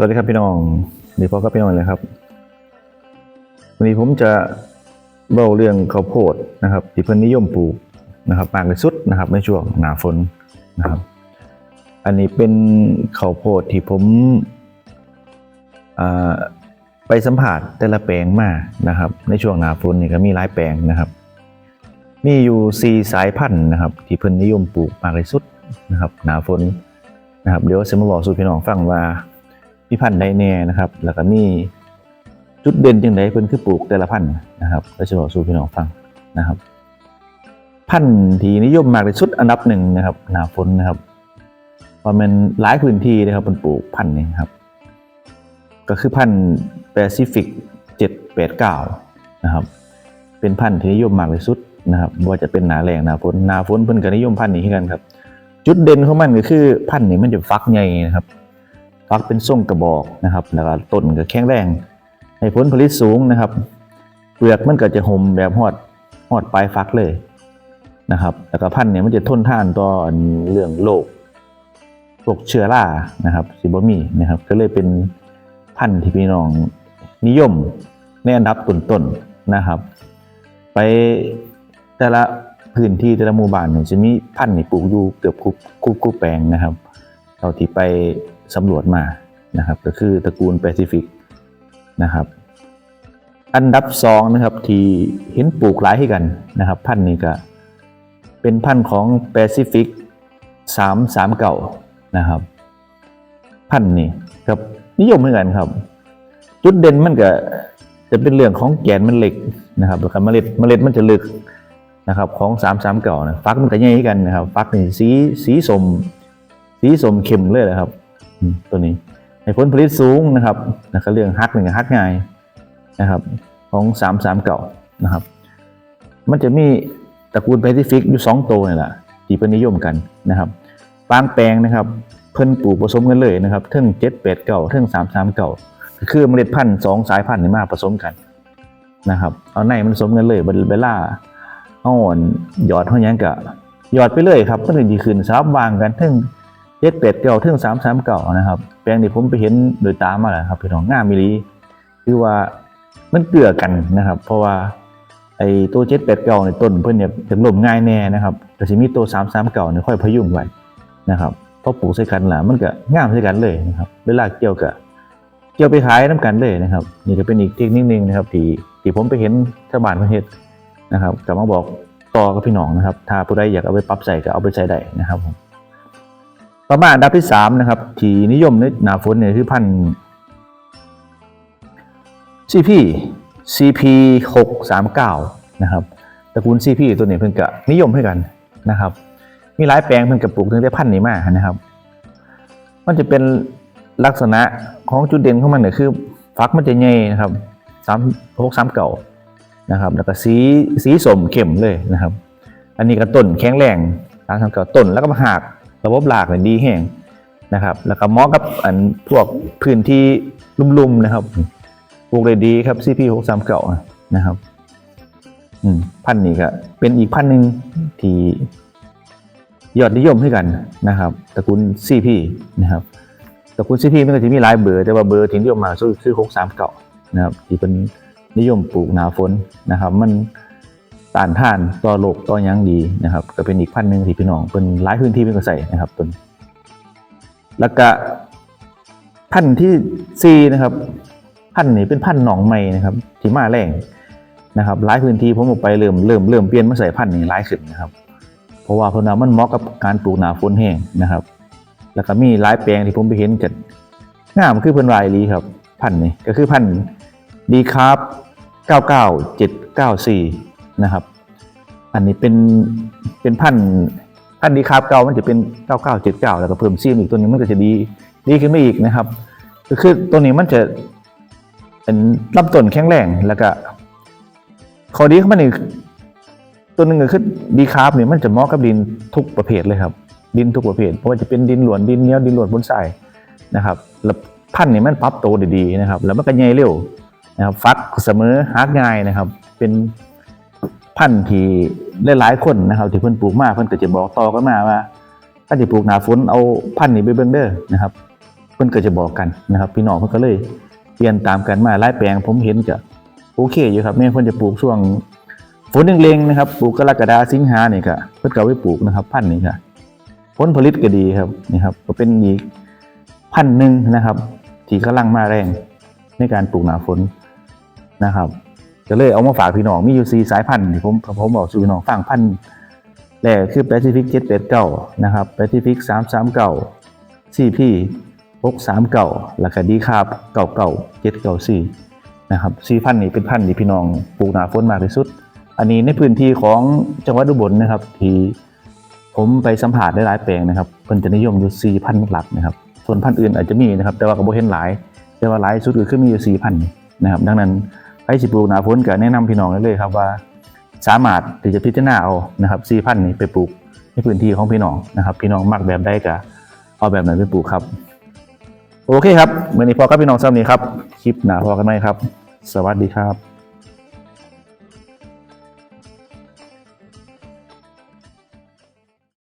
สวัสดีครับพี่น้องดีพ่อกับพี่น้องเลยครับ วันนี้ผมจะเล่าเรื่องข้าวโพดนะครับ ที่เพิ่นนิยมปลูกนะครับมากที่สุดนะครับในช่วงหน้าฝนนะครับ อันนี้เป็นข้าวโพดที่ผมไปสัมผัสแต่ละแปลงมานะครับ ในช่วงหน้าฝนนี่ก็มีหลายแปลงนะครับ มีอยู่สี่สายพันธุ์นะครับ ที่เพิ่นนิยมปลูกมากที่สุดนะครับ หน้าฝนนะครับเดี๋ยวจะมาบอกสู่พี่น้องฟังว่า มีพันธุ์ใดแน่นะครับ แล้วก็มีจุดเด่นจังไดเพิ่นคือปลูกแต่ละพันธุ์นะครับก็จะบอกสู่พี่น้องฟังนะครับ พันธุ์ที่นิยมมากที่สุดอันดับหนึ่งนะครับหนาฝนนะครับเพราะมันหลายพื้นที่นะครับเพิ่นปลูกพันธุ์นี้ครับ ก็คือพันธุ์แปซิฟิก789นะครับ เป็นพันธุ์ที่นิยมมากที่สุดนะครับว่าจะเป็นหนาแรงหนาฝนหนาฝนเพิ่นก็นิยมพันธุ์นี้กันครับ จุดเด่นของมันก็คือพันธุ์นี้มันจะฟักใหญ่นะครับ ฟักเป็นทรงกระบอกนะครับแล้วก็ต้นก็แข็งแรงให้ผลผลิตสูงนะครับ เปลือกมันก็จะห่มแบบหอดหอดปลายฟักเลยนะครับแล้วก็พันธุ์เนี่ยมันจะทนทานต่อเรื่องโรคโรคเชื้อรานะครับซิบมีนะครับ ก็เลยเป็นพันธุ์ที่พี่น้องนิยมในอันดับต้นๆนะครับ ไปแต่ละพื้นที่แต่ละหมู่บ้านเนี่ยจะมีพันธุ์นี่ปลูกอยู่เกือบคุกคุกคุกแปลงนะครับเราที่ไป สำรวจมานะครับ ก็คือตระกูลแปซิฟิกนะครับ อันดับสองนะครับที่เห็นปลูกหลายให้กันนะครับ พันธุ์นี้ก็เป็นพันธุ์ของแปซิฟิกสามสามเก่านะครับ พันธุ์นี้กับนิยมเหมือนกันครับ จุดเด่นมันก็จะเป็นเรื่องของแกนมันเล็กนะครับแล้วก็เมล็ดเมล็ดมันจะลึกนะครับของสามสามเก่านะฟักมันก็ใหญ่กันนะครับ ฟักนี่สีสีสมสีสมเข้มเลยนะครับ ตัวนี้ให้ผลผลิตสูงนะครับแล้วก็เรื่องฮักหนึ่งฮักง่ายนะครับ ของสามสามเก่านะครับ มันจะมีตระกูลแปซิฟิกอยู่สองตัวนี่แหละที่เพิ่นนิยมกันนะครับบางแปลงนะครับ เพิ่นปลูกผสมกันเลยนะครับเทิงเจ็ดแปดเก่าเทิงสามสามเก่าคือเมล็ดพันธุ์สองสายพันธุ์นี่มาผสมกันนะครับ เอาในมันผสมกันเลยเวลาเอาอ่อนหยอดเท่านี้ก็หยอดไปเลยครับมันถึงดีขึ้นสลับวางกันเทิง เจ็ดเป็ดเก่าถึงสามสามเก่านะครับ แปลงที่ผมไปเห็นโดยตามาแล้วครับพี่น้องงามมิลีคือว่ามันเกลือกันนะครับ เพราะว่าไอ้ตัวเจ็ดเป็ดเก่าในต้นเพื่อนเนี่ยจะล่มง่ายแน่นะครับแต่สิมีตัวสามสามเก่าเนี่ยค่อยพยุงไว้นะครับพอปลูกใส่กันล้วมันก็งามใส่กันเลยนะครับเวลาเกี่ยวกับเกี่ยวไปขายน้ำกันเลยนะครับ นี่ก็เป็นอีกเทคนิคนึงนะครับที่ที่ผมไปเห็นชาวบ้านประเทศนะครับกลับมาบอกต่อกับพี่น้องนะครับ ถ้าผู้ใดอยากเอาไปปรับใส่ก็เอาไปใส่ได้นะครับผม ประมาณอันดับที่สามนะครับที่นิยมในหนาฝนเนี่ยคือพันธุ์ CP CP หกสามเก้านะครับตระกูล CP ตัวนี้เพิ่นก็นิยมให้กันนะครับ มีหลายแปลงเพิ่นก็ปลูกตั้งแต่พันธุ์นี้มานะครับ มันจะเป็นลักษณะของจุดเด่นของมันเนี่ยคือฟักมันจะใหญ่นะครับสามหกสามเก่านะครับ แล้วก็สีสีสมเข้มเลยนะครับ อันนี้ก็ต้นแข็งแรงสามสามเก่าต้นแล้วก็มาหัก ระบบรากเนี่ยดีแห้งนะครับ แล้วก็เหมาะกับอันพวกพื้นที่ลุ่มๆนะครับปลูกได้ดีครับ CP 6 3 9นะครับอืมพันธุ์นี้ก็เป็นอีกพันธุ์หนึ่งที่ยอดนิยมให้กันนะครับตระกูล CP นะครับตระกูล CP มันก็จะมีหลายเบอร์แต่ว่าเบอร์ที่นิยมมาคือคือ6 3 9นะครับที่เป็นนิยมปลูกหนาฝนนะครับ มัน ต้านท่านต่อโรคต่อยังดีนะครับก็เป็นอีกพันธุ์หนึ่งที่พี่น้องเป็นหลายพื้นที่เป็นก็ใส่นะครับต้นแล้วก็พันธุ์ที่สี่นะครับ พันธุ์นี้เป็นพันธุ์หนองใหม่นะครับที่มาแรงนะครับหลายพื้นที่ผมออกไปเริ่มเริ่มเริ่มเปลี่ยนมาใส่พันธุ์นี้หลายขึ้นนะครับ เพราะว่าพนามันเหมาะกับการปลูกหนาฝนแห้งนะครับ แล้วก็มีหลายแปลงที่ผมไปเห็นกันงามคือเพิ่นวายลีครับ พันธุ์นี้ก็คือพันธุ์ดีคาร์บ99794 นะครับ อันนี้เป็นเป็นพันธุ์พันธุ์ดีคาร์บเก่ามันจะเป็น9979แล้วก็เพิ่มซีมอีกตัวหนึงมันก็จะดีดีขึ้นไปอีกนะครับ ก็คือตัวนี้มันจะเป็นลำต้นแข็งแรงแล้วก็ข้อดีของมันอีกตัวหนึ่งคือดีคาร์บเนี่ยมันจะเหมาะกับดินทุกประเภทเลยครับ ดินทุกประเภทเพราะว่าจะเป็นดินหลวนดินเหนียวดินหลวนบนทรายนะครับแล้วพันธุ์นี่มันปรับตัวได้ดีนะครับ แล้วมันก็ใหญ่เร็วนะครับ ฟักเสมอหากง่ายนะครับ เป็น พันธุ์ที่หลายๆคนนะครับ ที่เพิ่นปลูกมาเพิ่นก็จะบอกต่อกันมาว่าถ้าจะปลูกหนาฝนเอาพันธุ์นี้ไปเบิ่งเด้อนะครับ เพิ่นก็จะบอกกันนะครับ พี่น้องเพิ่นก็เลยเปลี่ยนตามกันมาหลายแปลงผมเห็นก็โอเคอยู่ครับแม่เพิ่นจะปลูกช่วงฝนเร่งๆนะครับปลูกกรกฎาสิงหานี่ก็เพิ่นก็ไว้ปลูกนะครับ พันธุ์นี้ก็ผลผลิตก็ดีครับนี่ครับก็เป็นอีกพันธุ์หนึ่งนะครับ ที่กำลังมาแรงในการปลูกหนาฝนนะครับ ก็เลยเอามาฝากพี่น้องมีอยู่สี่สายพันธุ์ที่ผมผมบอกสู่พี่น้องฟังพันธุ์แรกคือแปซิฟิกเจ็ดแปดเก้านะครับแปซิฟิกสามสามเก้าสี่พี่หกสามเก้าแล้วก็ดีคาบเก้าเก้าเจ็ดเก้าสี่นะครับสี่พันธุ์นี้เป็นพันธุ์ที่พี่น้องปลูกหนาฝนมากที่สุด อันนี้ในพื้นที่ของจังหวัดอุบลนะครับ ที่ผมไปสัมผัสได้หลายแปลงนะครับเพิ่นจะนิยมอยู่สี่พันหลักนะครับ ส่วนพันธุ์อื่นอาจจะมีนะครับ แต่ว่าก็บ่เห็นหลาย แต่ว่าหลายสุดก็คือมีอยู่สี่พันนะครับ ดังนั้น ไอ้สิปลูกหนาฝนก็แนะนำพี่น้องได้เลยครับว่า สามารถที่จะพิจารณาเอานะครับสี่พันนี้ไปปลูกในพื้นที่ของพี่น้องนะครับ พี่น้องมักแบบได้ก็เอาแบบไหนไปปลูกครับ โอเคครับเมื่อนี้พอกับพี่น้องซ้ำนี้ครับคลิปหนาพอกันไหมครับ สวัสดีครับ